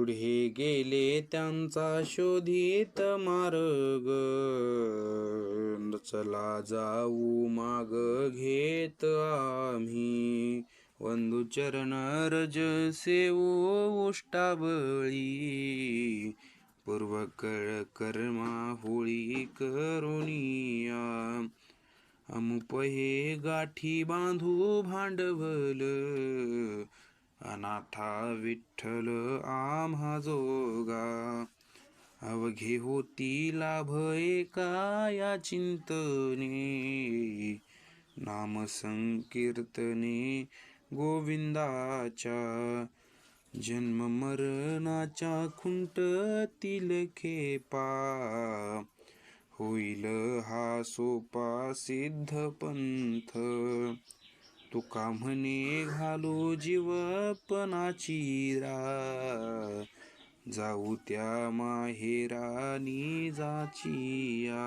पुढे गेले त्यांचा शोधित मार्ग. चला जाऊ माग घेत आम्ही. वंधुचरण रज सेवो उष्टाबळी पूर्वकळ कर्मा होळी करुणिया. अमुप हे गाठी बांधू भांडवल. अनाथा विठ्ठल आम्हा जोगा. अवघे होती लाभ एका या चिंतने? नाम संकीर्तने गोविंदाच्या. जन्म मरणाच्या खुंटतील खेपा. होईल हा सोपा सिद्ध पंथ तुका म्हणे घालू जीवपणाची रा जाऊ त्या माहेरानी जाचिया